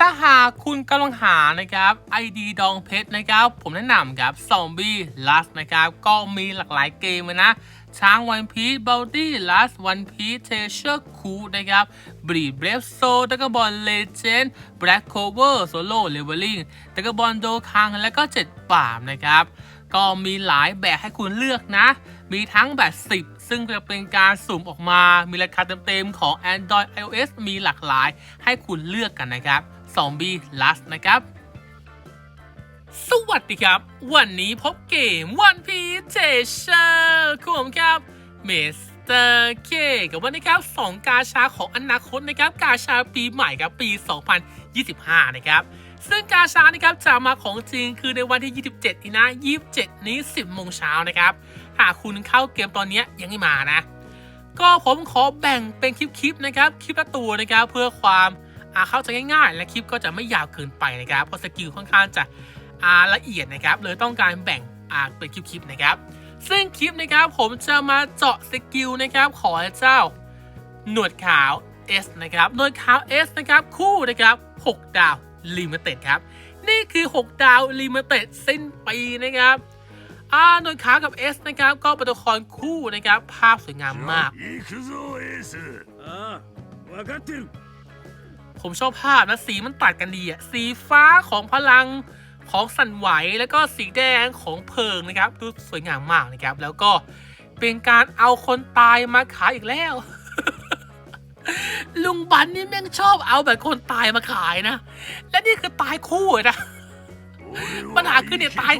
ถ้าหากคุณกำลังหานะครับ ID ดองเพชรนะครับ ผมแนะนำครับ Zombie Last นะครับ ก็มีหลากหลายเกมเลยนะช้างวันพี e บ o ลดี้ลัสวันพีเทเชอร์คูนะครับบรีเบรฟโซตะกบอลเลเจนด์แบล็กโคเวอร์โซโล่เลเวลลิ่งตะกบอลโดคัง และก็เจ็ดป่ามนะครับ ก็มีหลายแบบให้คุณเลือกนะ มีทั้งแบบ 10 ซึ่งจะเป็นการสุ่มออกมา มีราคาเต็มๆของ Android iOS มีหลากหลายให้คุณเลือกกันนะครับ Zombie Last นะครับ สวัสดีครับ วันนี้พบเกม One Piece Treasure คุณผมครับเมสเตอร์เคกับวันนี้ครับสองกาชาของอนาคตนะครับ กาชาปีใหม่ครับปี 2025 นะครับ ซึ่งกาชานี่ครับจะมาของจริงคือในวันที่ 27 นี่นะ 27 นี้ 10 โมงเช้านะครับ หากคุณเข้าเกมตอนนี้ยังไม่มานะ ก็ผมขอแบ่งเป็นคลิปๆนะครับ คลิปละตัวนะครับเพื่อความ อ่าเข้าใจง่ายๆ และคลิปก็จะไม่ยาวเกินไปนะครับเพราะสกิลค่อนข้างจะอ่าละเอียดนะครับเลยต้องการแบ่งอ่าเป็นคลิปๆนะครับซึ่งคลิปนะครับผมจะมาเจาะสกิลนะครับขอเจ้าหนวดขาว S นะครับหนวดขาว S นะครับคู่นะครับ6ดาวลิมิเต็ดครับนี่คือ 6 ดาวลิมิเต็ดสิ้นปีนะครับอ่าหนวดขาวกับ S นะครับก็เป็นตัวละครคู่นะครับภาพสวยงามมาก ผมชอบภาพนะสีมันตัดกันดีอะสีฟ้าของพลังของสั่นไหวแล้วก็สีแดงของเพลิงนะครับดูสวยงามมากนะครับ แล้วก็เป็นการเอาคนตายมาขายอีกแล้ว ลุงบันนี่แม่งชอบเอาแบบคนตายมาขายนะ และนี่คือตายคู่เลยนะปัญหาคือเนี่ยตาย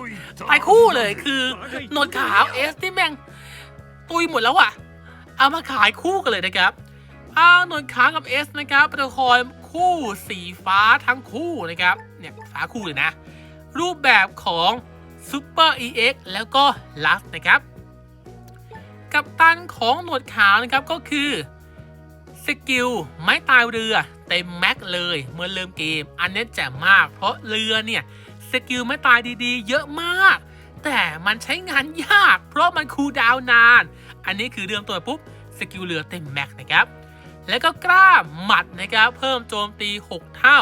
ตายคู่เลยคือหนวดขาวเอสที่แม่งตุยหมดแล้วอะเอามาขายคู่กันเลยนะครับอาหนวดขาวกับเอสนะครับเป็นละคร คู่สีฟ้าทั้งคู่นะครับเนี่ยฟ้าคู่เลยนะ รูปแบบของ Super EX แล้วก็ Last นะครับ กัปตันของหนวดขาวนะครับก็คือสกิลไม้ตายเรือเต็มแม็กเลยเมื่อเริ่มเกม อันนี้แจ่มมาก เพราะเรือเนี่ยสกิลไม้ตายดีๆ เยอะมาก แต่มันใช้งานยาก เพราะมันคูลดาวน์นาน อันนี้คือเริ่มตัวปุ๊บสกิลเรือเต็มแม็กนะครับ แล้วก็กล้าหมัดนะครับเพิ่มโจมตี 6 เท่า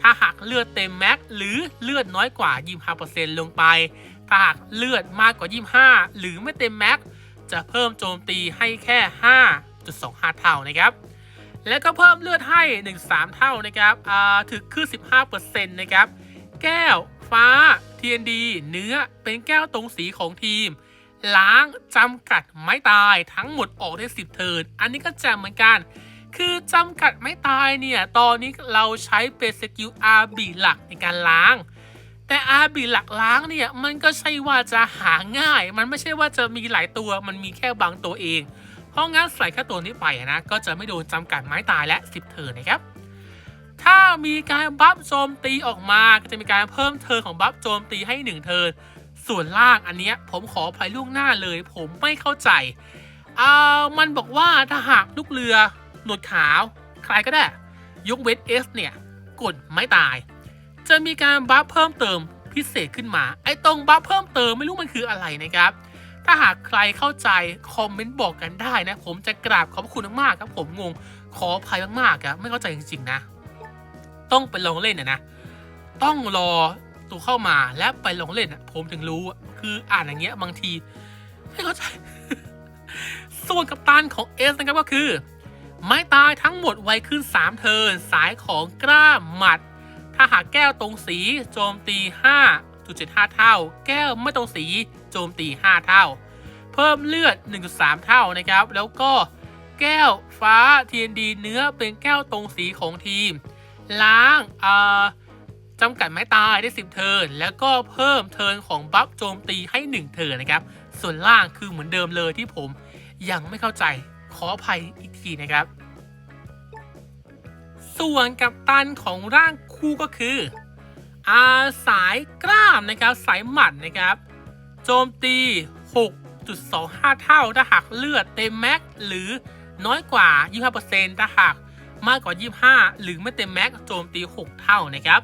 ถ้าหากเลือดเต็มแม็กหรือเลือดน้อยกว่า 25%ลงไป ถ้าหากเลือดมากกว่า 25 หรือไม่เต็มแม็กจะเพิ่มโจมตีให้แค่ 5.25 เท่านะครับ แล้วก็เพิ่มเลือดให้ 1-3 เท่านะครับอ่าถึงคือ15%นะครับแก้วฟ้า TND เนื้อเป็นแก้วตรงสีของทีม ล้างจำกัดไม้ตายทั้งหมดออกได้ 10 เทิร์นอันนี้ก็แจมเหมือนกัน คือจำกัดไม้ตายเนี่ย ตอนนี้เราใช้เป็นสกิล RB หลักในการล้าง แต่ RB หลักล้างเนี่ย มันก็ใช่ว่าจะหาง่าย มันไม่ใช่ว่าจะมีหลายตัว มันมีแค่บางตัวเอง เพราะงั้นใส่แค่ตัวนี้ไปนะ ก็จะไม่โดนจำกัดไม้ตายและ 10 เทิร์นนะครับ ถ้ามีการบัฟโจมตีออกมาก็จะมีการเพิ่มเทิร์นของบัฟโจมตีให้ 1 เทิร์น ส่วนล่างอันเนี้ยผมขออภัยล่วงหน้าเลย ผมไม่เข้าใจอ่ามันบอกว่าถ้าหากลูกเรือ หนวดขาว ใครก็ได้ ยกเวทเอสเนี่ย กดไม่ตาย จะมีการบัฟเพิ่มเติมพิเศษขึ้นมา ไอ้ตรงบัฟเพิ่มเติมไม่รู้มันคืออะไรนะครับ ถ้าหากใครเข้าใจ คอมเมนต์บอกกันได้นะ ผมจะกราบขอบพระคุณมากๆครับผมงง ขออภัยมากๆครับไม่เข้าใจจริงๆนะ ต้องไปลองเล่นนะนะ ต้องรอตัวเข้ามาและไปลองเล่นอะผมถึงรู้คืออ่านอย่างเงี้ยบางที ไม่เข้าใจ ส่วนกัปตันของเอสนะครับก็คือ ไม้ตายทั้งหมดไวขึ้น 3 เทินสายของกล้าหมัด ถ้าหากแก้วตรงสีโจมตี 5.75 เท่า แก้วไม่ตรงสีโจมตี 5 เท่า เพิ่มเลือด 1.3 เท่านะครับ แล้วก็แก้วฟ้า TND เนื้อเป็นแก้วตรงสีของทีม ล้างอ่าจำกัดไม้ตายได้ 10 เทินแล้วก็เพิ่มเทินของบัฟโจมตีให้ 1 เทินนะครับ ส่วนล่างคือเหมือนเดิมเลยที่ผมยังไม่เข้าใจ ขออภัยอีกทีนะครับ ส่วนกับตันของร่างคู่ก็คือ อาสายกล้ามนะครับสายหมัดนะครับ โจมตี 6.25 เท่าถ้าหากเลือดเต็มแม็กหรือน้อยกว่า 25%ถ้าหากมากกว่า 25 หรือไม่เต็มแม็กโจมตี 6 เท่านะครับ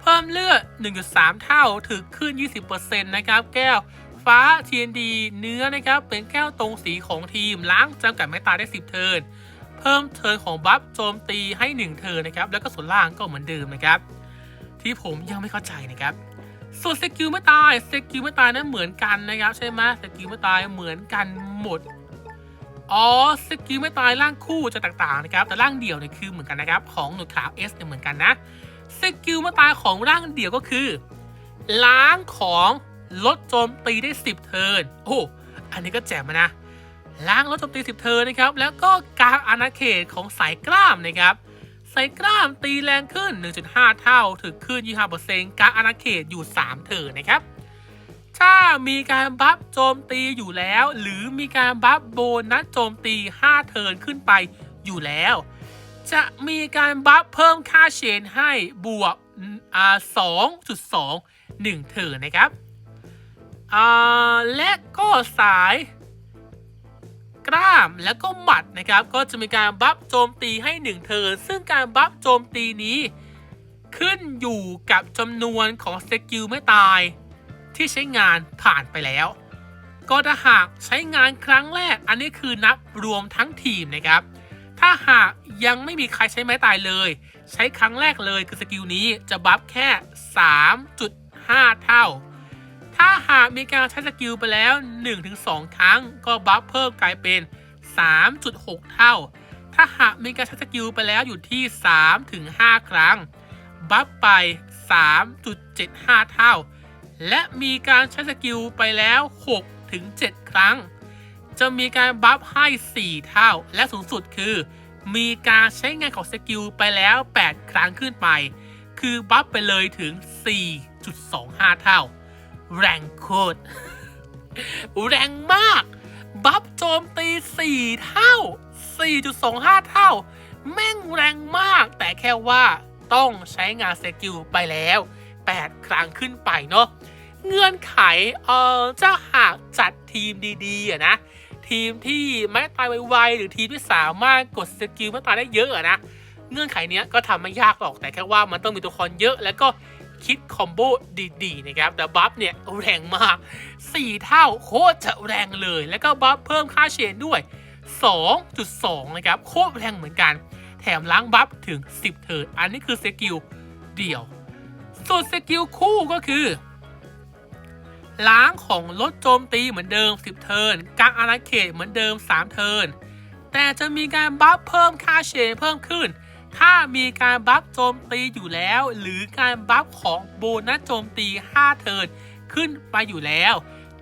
เพิ่มเลือด 1.3 เท่าถึงขึ้น 20%นะครับ แก้ว ฟ้า TND เนื้อนะครับ เป็นแก้วตรงสีของทีมล้างจำกัดไม่ตายได้ 10 เทิร์นเพิ่มเทิร์นของบัฟโจมตีให้ 1 เทิร์นนะครับ แล้วก็ส่วนล่างก็เหมือนเดิมนะครับ ที่ผมยังไม่เข้าใจนะครับส่วนสกิลไม่ตายสกิลไม่ตายนั้นเหมือนกันนะครับใช่ไหมสกิลไม่ตายเหมือนกันหมดอ๋อสกิลไม่ตายร่างคู่จะต่างๆนะครับ แต่ร่างเดี่ยวเนี่ยคือเหมือนกันนะครับ ของหนวดขาว S เนี่ยเหมือนกันนะสกิลไม่ตายของร่างเดี่ยวก็คือ ล้างของ ลดโจมตีได้ 10 เทิร์นโอ้อันนี้ก็แจ่มนะ ล้างลดโจมตี 10 เทิร์นนะครับ แล้วก็กางอาณาเขตของสายกล้ามนะครับ สายกล้ามตีแรงขึ้น 1.5 เท่าถึงขึ้น 25%กางอาณาเขตอยู่ 3 เทิร์นนะครับ ถ้ามีการบัฟโจมตีอยู่แล้ว หรือมีการบัฟโบนัสโจมตี 5 เทิร์นขึ้นไปอยู่แล้ว จะมีการบัฟเพิ่มค่าเชนให้บวกอ่า2.2 1เทิร์นนะครับ อ่าและก็สายกล้ามแล้วก็หมัดนะครับ ก็จะมีการบัฟโจมตีให้1เทิร์นซึ่งการบัฟโจมตีนี้ ขึ้นอยู่กับจำนวนของสกิลไม่ตาย ที่ใช้งานผ่านไปแล้ว ก็ถ้าหากใช้งานครั้งแรก อันนี้คือนับรวมทั้งทีมนะครับ ถ้าหากยังไม่มีใครใช้ไม้ตายเลย ใช้ครั้งแรกเลยคือสกิลนี้จะบัฟแค่ 3.5 เท่า ถ้าหากมีการใช้สกิลไปแล้ว 1-2 ครั้ง ก็บัฟเพิ่มกลายเป็น 3.6 เท่า ถ้าหากมีการใช้สกิลไปแล้วอยู่ที่ 3-5 ครั้ง บัฟไป 3.75 เท่า และมีการใช้สกิลไปแล้ว6ถึง7ครั้ง จะมีการบัฟให้ 4 เท่า และสูงสุดคือ มีการใช้งานของสกิลไปแล้ว 8 ครั้งขึ้นไป คือบัฟไปเลยถึง 4.25 เท่า แรงโคตรแรงมาก บัฟโจมตี 4 เท่า 4.25 เท่า แม่งแรงมาก แต่แค่ว่าต้องใช้งานสกิลไปแล้ว 8 ครั้งขึ้นไปเนาะเงื่อนไขเออจะหากจัดทีมดีๆอะนะ ทีมที่ไม่ตายไวๆหรือทีมที่สามารถกดสกิลไม่ตายได้เยอะอะนะเงื่อนไขเนี้ยก็ทำไม่ยากหรอกแต่แค่ว่ามันต้องมีตัวละครเยอะ แล้วก็ คิดคอมโบดีๆนะครับแต่บัฟเนี่ยแรงมาก 4 เท่าโคตรจะแรงเลย แล้วก็บัฟเพิ่มค่าเชนด้วย 2.2 นะครับ โคตรแรงเหมือนกัน แถมล้างบัฟถึง 10 เทิร์นอันนี้คือสกิลเดี่ยว ส่วนสกิลคู่ก็คือ ล้างของลดโจมตีเหมือนเดิม 10 เทิร์นกลางอาณาเขตเหมือนเดิม 3 เทิร์นแต่จะมีการบัฟเพิ่มค่าเชนเพิ่มขึ้น ถ้ามีการบัฟโจมตีอยู่แล้ว หรือการบัฟของโบนัสโจมตี 5 เทิร์นขึ้นไปอยู่แล้ว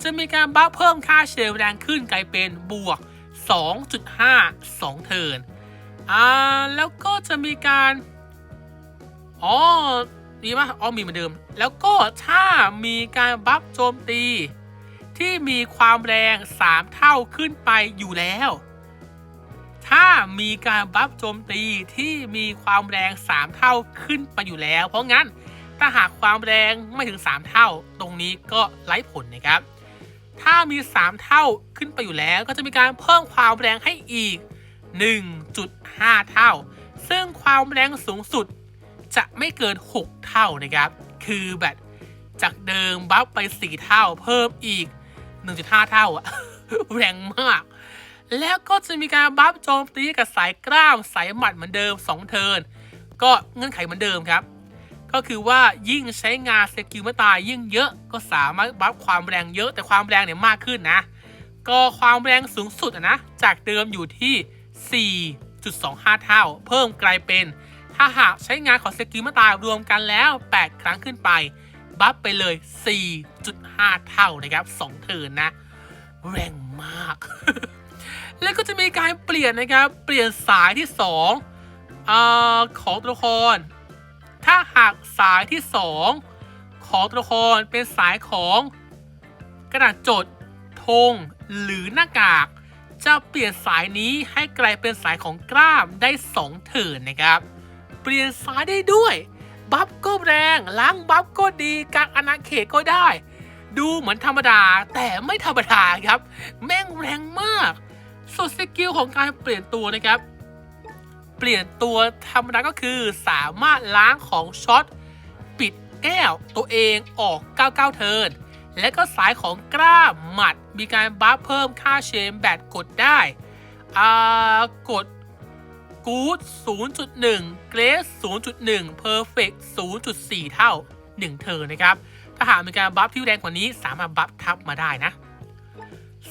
จะมีการบัฟเพิ่มค่าเชลแรงขึ้นกลายเป็นบวก 2.5 2 เทิร์นอ่าแล้วก็จะมีการอ๋อดีมากอ๋อมีเหมือนเดิม แล้วก็ถ้ามีการบัฟโจมตี ที่มีความแรง 3 เท่าขึ้นไปอยู่แล้ว ถ้ามีการบัฟโจมตีที่มีความแรง 3 เท่าขึ้นไปอยู่แล้ว เพราะงั้นถ้าหากความแรงไม่ถึง 3 เท่า ตรงนี้ก็ไร้ผลนะครับ ถ้ามี 3 เท่าขึ้นไปอยู่แล้ว ก็จะมีการเพิ่มความแรงให้อีก 1.5 เท่า ซึ่งความแรงสูงสุดจะไม่เกิน 6 เท่านะครับ คือแบบจากเดิมบัฟไป 4 เท่า เพิ่มอีก 1.5 เท่าอะแรงมาก แล้วก็จะมีการบัฟโจมตีกับสายกล้ามสายหมัดเหมือนเดิม 2 เทิร์นก็เงื่อนไขเหมือนเดิมครับ ก็คือว่ายิ่งใช้งานสกิลม่ตายยิ่งเยอะก็สามารถบัฟความแรงเยอะแต่ความแรงเนี่ยมากขึ้นนะ ก็ความแรงสูงสุดอะนะจากเดิมอยู่ที่ 4.25 เท่า เพิ่มกลายเป็น ถ้าหากใช้งานของสกิลม่ตายรวมกันแล้ว 8 ครั้งขึ้นไปบัฟไปเลย 4.5 เท่านะครับ 2 เทิร์นนะ แรงมาก แล้วก็จะมีการเปลี่ยนนะครับ เปลี่ยนสายที่2อของตัวละคร ถ้าหากสายที่ 2 ของตัวละครเป็นสายของกระดาษจดธงหรือหน้ากาก จะเปลี่ยนสายนี้ให้กลายเป็นสายของกล้ามได้2เถินนะครับ เปลี่ยนสายได้ด้วย บัฟก็แรงล้างบัฟก็ดีกลางอาณาเขตก็ได้ ดูเหมือนธรรมดาแต่ไม่ธรรมดาครับ แม่งแรงมาก ส่วนสกิลของการเปลี่ยนตัวนะครับ เปลี่ยนตัวธรรมดาก็คือสามารถล้างของช็อตปิดแก้วตัวเองออก 99 เทิร์นและก็สายของกล้าหมัดมีการบัฟเพิ่มค่าเชมแบตกดได้กด Good 0.1 Grace 0.1 Perfect 0.4 เท่า 1เธอนะครับ ถ้าหากมีการบัฟที่แรงกว่านี้สามารถบัฟทับมาได้นะ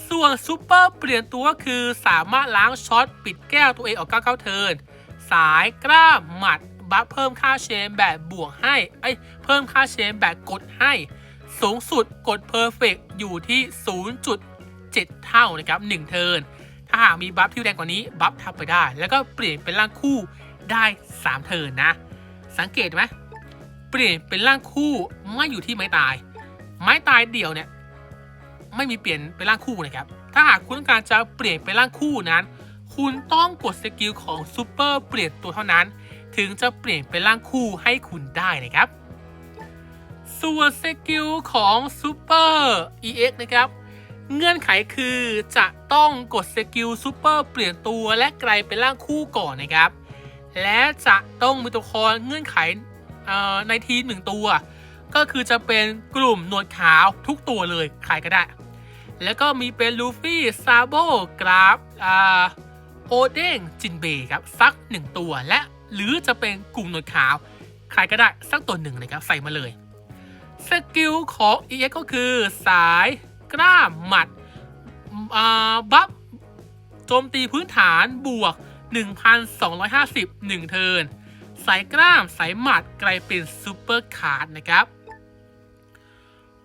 ส่วนซูเปอร์เปลี่ยนตัวคือสามารถล้างช็อตปิดแก้วตัวเองออก9 9เทินสายกล้ามหมัดบัฟเพิ่มค่าเชนแบบบวกให้เอ้เพิ่มค่าเชนแบบกดให้ สูงสุดกดเพอร์เฟกอยู่ที่ 0.7 เท่านะครับ 1 เทินถ้าหากมีบัฟที่แรงกว่านี้บัฟทับไปได้ แล้วก็เปลี่ยนเป็นร่างคู่ได้ 3 เทินนะ สังเกตไหมเปลี่ยนเป็นร่างคู่ไม่อยู่ที่ไม้ตาย ไม้ตายเดี่ยวเนี่ย ไม่มีเปลี่ยนเป็นร่างคู่นะครับ ถ้าหากคุณต้องการจะเปลี่ยนเป็นร่างคู่นั้น คุณต้องกดสกิลของซูเปอร์เปลี่ยนตัวเท่านั้น ถึงจะเปลี่ยนเป็นร่างคู่ให้คุณได้นะครับ ส่วนสกิลของซูเปอร์ EX นะครับ เงื่อนไขคือจะต้องกดสกิลซูเปอร์เปลี่ยนตัวและกลายเป็นร่างคู่ก่อนนะครับ และจะต้องมีตัวละครเงื่อนไขในทีมหนึ่งตัวก็คือจะเป็นกลุ่มหนวดขาวทุกตัวเลย ใครก็ได้ แล้วก็มีเป็นลูฟี่ ซาโบกราฟอ่าโอเด้งจินเบครับสักหนึ่งตัวและหรือจะเป็นกลุ่มหนวดขาว ใครก็ได้สักตัวหนึ่งนะครับใส่มาเลยสกิลของ EX ก็คือสายกล้ามหมัดบัฟโจมตีพื้นฐานบวก 1,250 1 เทิร์นสายกล้ามสายหมัดกลายเป็นซูเปอร์คาร์ดนะครับ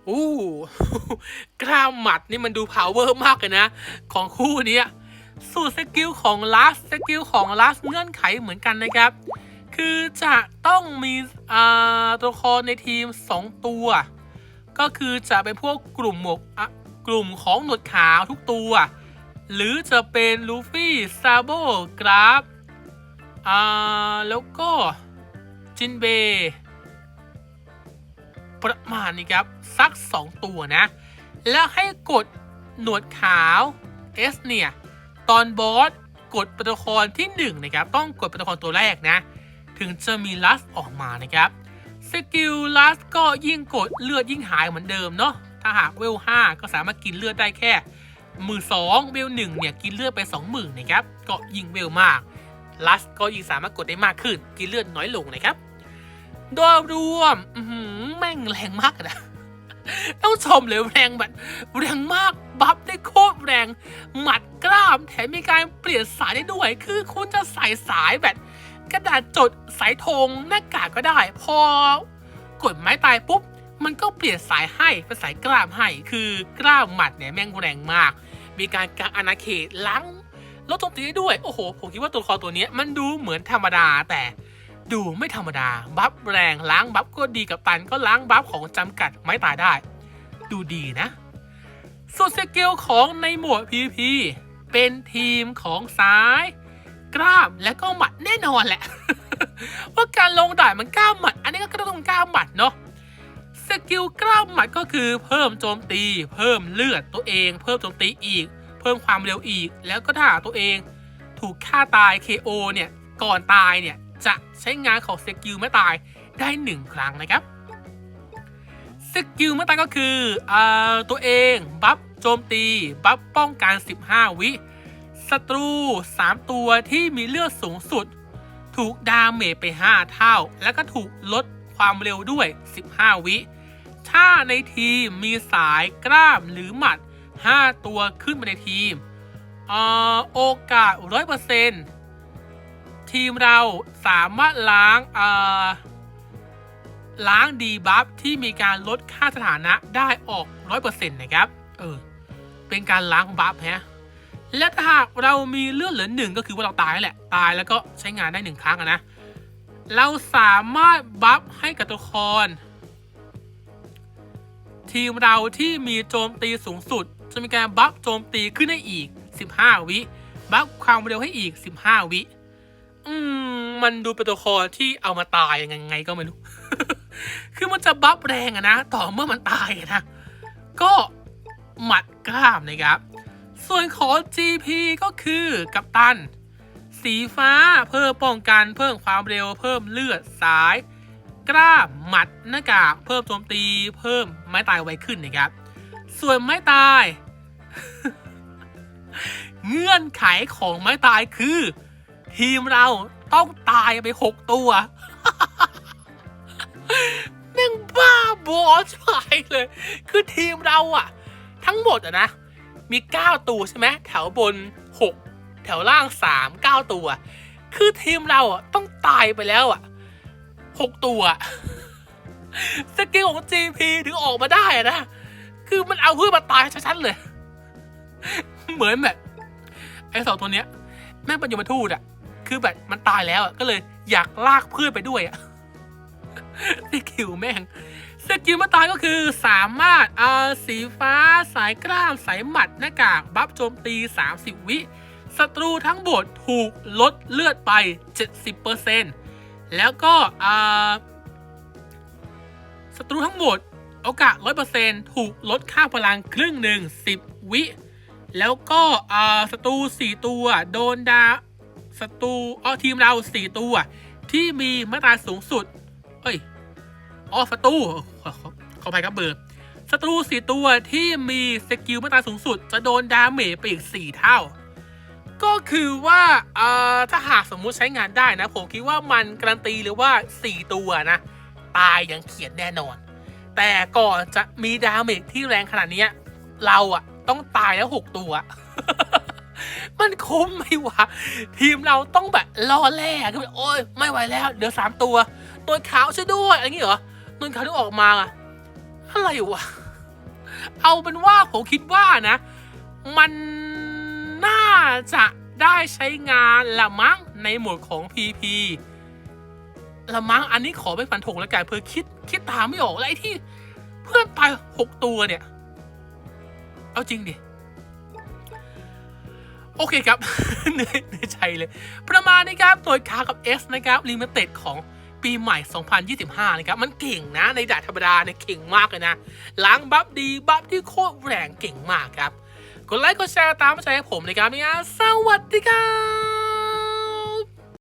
อู้กล้ามหมัดนี่มันดูพาวเวอร์มากเลยนะ ของคู่นี้สูตรสกิลของลัสสกิลของลัสเงื่อนไขเหมือนกันนะครับ คือจะต้องมีตัวละครในทีม 2 ตัว ก็คือจะเป็นพวกกลุ่มหมวกกลุ่มของหนวดขาวทุกตัว หรือจะเป็นลูฟี่ซาโบกราฟอ่าแล้วก็จินเบย ประมาณนี้ครับ สัก 2 ตัวนะ แล้วให้กดหนวดขาว S เนี่ย ตอนบอสกดตัวละครที่ 1 นะครับ ต้องกดตัวละครตัวแรกนะ ถึงจะมีลัสออกมานะครับ สกิลลัสก็ยิ่งกดเลือดยิ่งหายเหมือนเดิมเนาะถ้าหากเวล 5 ก็สามารถกินเลือดได้แค่หมื่นสองเวลหนึ่งเนี่ยกินเลือดไป20,000นะครับก็ยิ่งเวลมากลัสก็ยิ่งสามารถกดได้มากขึ้น กินเลือดน้อยลงนะครับ โดยรวมแม่งแรงมากนะต้องชมเลยแรงแบบแรงมากบัฟได้โคตรแรง หมัดกล้ามแถมมีการเปลี่ยนสายได้ด้วย คือคุณจะใส่สายแบบกระดาษจดสายธงหน้ากากก็ได้ พอกดไม้ตายปุ๊บ มันก็เปลี่ยนสายให้เป็นสายกล้ามให้ คือกล้ามหมัดเนี่ยแม่งแรงมาก มีการกางอาณาเขตล้างลดโจมตีได้ด้วย โอ้โห ผมคิดว่าตัวครตัวเนี้ยมันดูเหมือนธรรมดาแต่ ดูไม่ธรรมดา บัฟแรงล้างบัฟก็ดีกับตันก็ล้างบัฟของจำกัดไม้ตายได้ ดูดีนะ ส่วนสกิลของในหมวด PVP เป็นทีมของซ้าย กล้ามและก็หมัดแน่นอนแหละ ว่าการลงด่านมันกล้ามหมัด อันนี้ก็ต้องกล้ามหมัดเนาะสกิลกล้ามหมัดก็คือเพิ่มโจมตี เพิ่มเลือดตัวเอง เพิ่มโจมตีอีก เพิ่มความเร็วอีก แล้วก็ถ้าตัวเอง ถูกฆ่าตาย KO เนี่ยก่อนตายเนี่ย จะใช้งานของสกิลไม่ตายได้หนึ่งครั้งนะครับสกิลไม่ตายก็คืออตัวเองบัฟโจมตี บัฟป้องกัน 15 วิศัตรู 3 ตัวที่มีเลือดสูงสุด ถูกดาเมจไป 5 เท่า แล้วก็ถูกลดความเร็วด้วย 15 วิ ถ้าในทีมมีสายกล้ามหรือหมัด 5 ตัวขึ้นมาในทีมออโอกาส 100% ทีมเราสามารถล้างเอ่อล้างดีบัฟที่มีการลดค่าสถานะได้ออก 100%นะครับ เออ เป็นการล้างบัฟฮะ และถ้าหากเรามีเลือดเหลือหนึ่งก็คือว่าเราตายแหละ ตายแล้วก็ใช้งานได้หนึ่งครั้งนะ เราสามารถบัฟให้กับตัวละคร ทีมเราที่มีโจมตีสูงสุด จะมีการบัฟโจมตีขึ้นให้อีก 15 วิ บัฟความเร็วให้อีก 15 วิ อืม มันดูเป็นตัวละครที่เอามาตายยังไงก็ไม่รู้ คือมันจะบัฟแรงอะนะ ต่อเมื่อมันตายนะ ก็หมัดกล้ามนะครับ ส่วนของ GP ก็คือกัปตัน สีฟ้าเพิ่มป้องกันเพิ่มความเร็วเพิ่มเลือดสาย กล้ามหมัดหน้ากากเพิ่มโจมตี เพิ่มไม้ตายไวขึ้นนะครับ ส่วนไม้ตาย เงื่อนไขของไม้ตายคือ ทีมเราต้องตายไปหกตัวแม่งบ้าบอสไปเลย คือทีมเราอะทั้งหมดอะนะ มี 9 ตัวใช่ไหมแถวบน 6 แถวล่าง 3 9 ตัว คือทีมเราอะต้องตายไปแล้วอะ6ตัว สกิลของ GP ถึงออกมาได้นะ คือมันเอาเพื่อนมาตายชัดๆเลย เหมือนแบบไอ้สองตัวเนี้ยแม่งเป็นยมทูตอะ คือแบบมันตายแล้วก็เลยอยากลากเพื่อนไปด้วยอะสกิลแม่งสกิลมาตายก็คือสามารถเอาสีฟ้าสายกล้ามสายหมัดหน้ากาก บัฟโจมตี 30 วิศัตรูทั้งหมดถูกลดเลือดไป 70%แล้วก็ศัตรูทั้งหมดโอกาส 100%ถูกลดค่าพลังครึ่งหนึ่ง10 วิ แล้วก็ศัตรู 4 ตัว โดนดา ศัตรูอ๋อทีมเรา4ตัวที่มีมาตราสูงสุด เอ้ยอ๋อศัตรูขอขอภัยครับเบอร์ศัตรูสี่ตัวที่มีสกิลมาตราสูงสุด จะโดนดาเมจไปอีก4เท่า ก็คือว่าเอ่อถ้าหากสมมุติใช้งานได้นะ ผมคิดว่ามันการันตีหรือว่า4ตัวนะ ตายอย่างเขียนแน่นอน แต่ก่อนจะมีดาเมจที่แรงขนาดนี้เราอะต้องตายแล้ว6ตัว มันคุ้มไหมวะ ทีมเราต้องแบบล่อแร่คือแบบโอ้ยไม่ไหวแล้วเดี๋ยวสามตัวตัวขาวช่วยด้วยอะไรอย่างงี้เหรอตัวขาวที่ออกมาอะอะไรวะเอาเป็นว่าผมคิดว่านะ มันน่าจะได้ใช้งานละมั้งในหมวดของ PP ละมั้งอันนี้ขอไม่ฟันธงแล้วกันเพื่อคิดคิดตามไม่ออกแล้วไอที่ เพื่อนตายหกตัวเนี่ย เอาจริงดิ โอเคครับเหนื่อยเหนื่อยใจเลย ประมาณนี้ครับตัวคากับ S นะครับลิมิเต็ดของปีใหม่ 2025 นะครับ มันเก่งนะในด่าธรรมดาเนี่ยเก่งมากเลยนะ ล้างบัฟดีบัฟที่โคตรแรงเก่งมากครับ กดไลค์กดแชร์ตามมาใจให้ผมนะครับนี่นะสวัสดีครับ